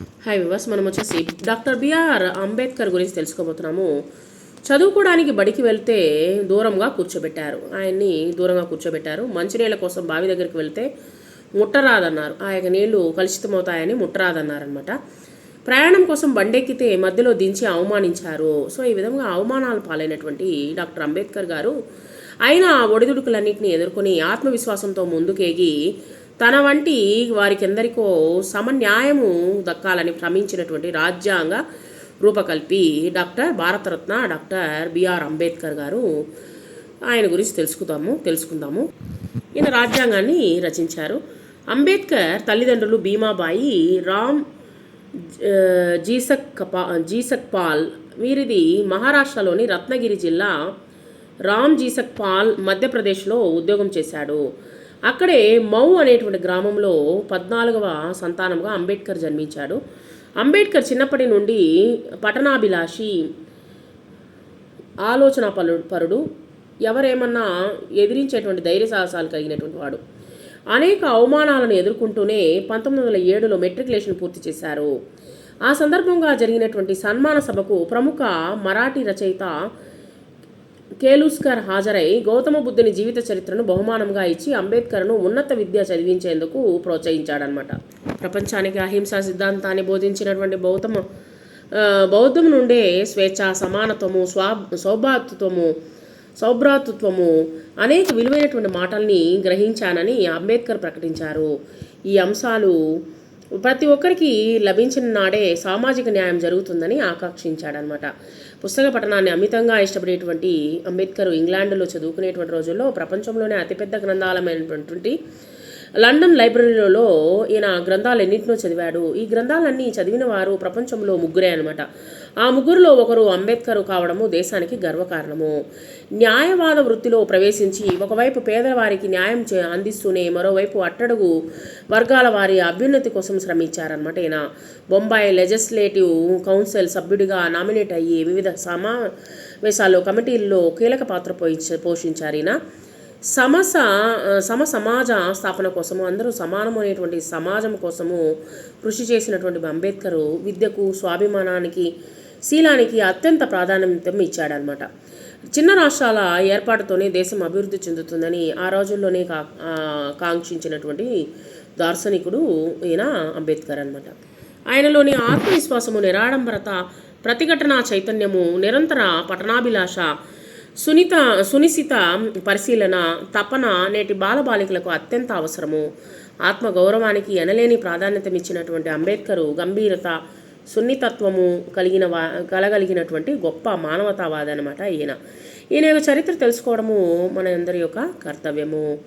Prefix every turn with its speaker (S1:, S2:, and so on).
S1: Hi వివాస్ మనం వచ్చేసి doctor B R Ambedkar గురించి తెలుసుకోబోతున్నాము. చదువుకోవడానికి బడికి వెళ్తే దూరంగా కూర్చోబెట్టారు. ఆయన్ని దూరంగా కూర్చోబెట్టారు. మంచినీళ్ళ కోసం బావి దగ్గరికి వెళ్తే ముట్టరాదన్నారు. ఆ యొక్క నీళ్ళు కలుషితమవుతాయని ముట్టరాదన్నారనమాట ప్రయాణం కోసం బండెక్కితే మధ్యలో దించి అవమానించారు. సో ఈ విధంగా అవమానాలు పాలైనటువంటి డాక్టర్ అంబేద్కర్ గారు ఆయన ఒడిదుడుకులన్నింటినీ ఎదుర్కొని ఆత్మవిశ్వాసంతో ముందుకేగి తన వంటి వారికెందరికో సమన్యాయము దక్కాలని భ్రమించినటువంటి రాజ్యాంగ రూపకల్పి doctor Bharat Ratna doctor B R Ambedkar గారు ఆయన గురించి తెలుసుకుందాము తెలుసుకుందాము. ఈయన రాజ్యాంగాన్ని రచించారు. అంబేద్కర్ తల్లిదండ్రులు భీమాబాయి రామ్ జీసక్ కపా జీసక్ పాల్ వీరిది మహారాష్ట్రలోని రత్నగిరి జిల్లా రామ్ జీసక్ పాల్ మధ్యప్రదేశ్లో ఉద్యోగం చేశాడు. అక్కడే మౌ అనేటువంటి గ్రామంలో పద్నాలుగవ సంతానంగా అంబేద్కర్ జన్మించాడు. అంబేద్కర్ చిన్నప్పటి నుండి పట్టణాభిలాషి ఆలోచన పలు పరుడు ఎవరేమన్నా ఎదిరించేటువంటి ధైర్య సాహసాలు కలిగినటువంటి వాడు. అనేక అవమానాలను ఎదుర్కొంటూనే పంతొమ్మిది వందల ఏడులో మెట్రికులేషన్ పూర్తి చేశారు. ఆ సందర్భంగా జరిగినటువంటి సన్మాన సభకు ప్రముఖ మరాఠీ రచయిత కేలుస్కర్ హాజరై గౌతమ బుద్ధుని జీవిత చరిత్రను బహుమానంగా ఇచ్చి అంబేద్కర్ను ఉన్నత విద్య చదివించేందుకు ప్రోత్సహించాడనమాట ప్రపంచానికి అహింసా సిద్ధాంతాన్ని బోధించినటువంటి గౌతమ బౌద్ధం నుండే స్వేచ్ఛ సమానత్వము స్వా సౌభాతృత్వము సౌభ్రాతృత్వము అనేక విలువైనటువంటి మాటల్ని గ్రహించానని అంబేద్కర్ ప్రకటించారు. ఈ అంశాలు ప్రతి ఒక్కరికి లభించిన నాడే సామాజిక న్యాయం జరుగుతుందని ఆకాంక్షించాడనమాట. పుస్తక పఠనాన్ని అమితంగా ఇష్టపడేటువంటి అంబేద్కర్ ఇంగ్లాండ్లో చదువుకునేటువంటి రోజుల్లో ప్రపంచంలోనే అతిపెద్ద గ్రంథాలమైనటువంటి లండన్ లైబ్రరీలో ఈయన గ్రంథాలు ఎన్నింటినో చదివాడు. ఈ గ్రంథాలన్నీ చదివిన వారు ప్రపంచంలో ముగ్గురే అనమాట ఆ ముగ్గురులో ఒకరు అంబేద్కర్ కావడము దేశానికి గర్వకారణము. న్యాయవాద వృత్తిలో ప్రవేశించి ఒకవైపు పేదవారికి న్యాయం చే అందిస్తూనే మరోవైపు అట్టడుగు వర్గాల వారి అభ్యున్నతి కోసం శ్రమించారనమాట ఈయన. బొంబాయి లెజిస్లేటివ్ కౌన్సిల్ సభ్యుడిగా నామినేట్ అయ్యి వివిధ సమావేశాల్లో కమిటీల్లో కీలక పాత్ర పోయించ పోషించారు ఈయన. సమస సమ సమాజ స్థాపన కోసము అందరూ సమానమైనటువంటి సమాజం కోసము కృషి చేసినటువంటి అంబేద్కర్ విద్యకు స్వాభిమానానికి శీలానికి అత్యంత ప్రాధాన్యతం ఇచ్చాడనమాట చిన్న రాష్ట్రాల ఏర్పాటుతోనే దేశం అభివృద్ధి చెందుతుందని ఆ రోజుల్లోనే కా కాంక్షించినటువంటి దార్శనికుడు ఈయన అంబేద్కర్ అనమాట ఆయనలోని ఆత్మవిశ్వాసము నిరాడంబరత ప్రతిఘటన చైతన్యము నిరంతర పఠనాభిలాష సునీత సునిశిత పరిశీలన తపన నేటి బాలబాలికలకు అత్యంత అవసరము. ఆత్మగౌరవానికి ఎనలేని ప్రాధాన్యతనిచ్చినటువంటి అంబేద్కరు గంభీరత సున్నితత్వము కలిగిన వా కలగలిగినటువంటి గొప్ప మానవతావాది అనమాట ఈయన. ఈయన యొక్క చరిత్ర తెలుసుకోవడము మన అందరి యొక్క కర్తవ్యము.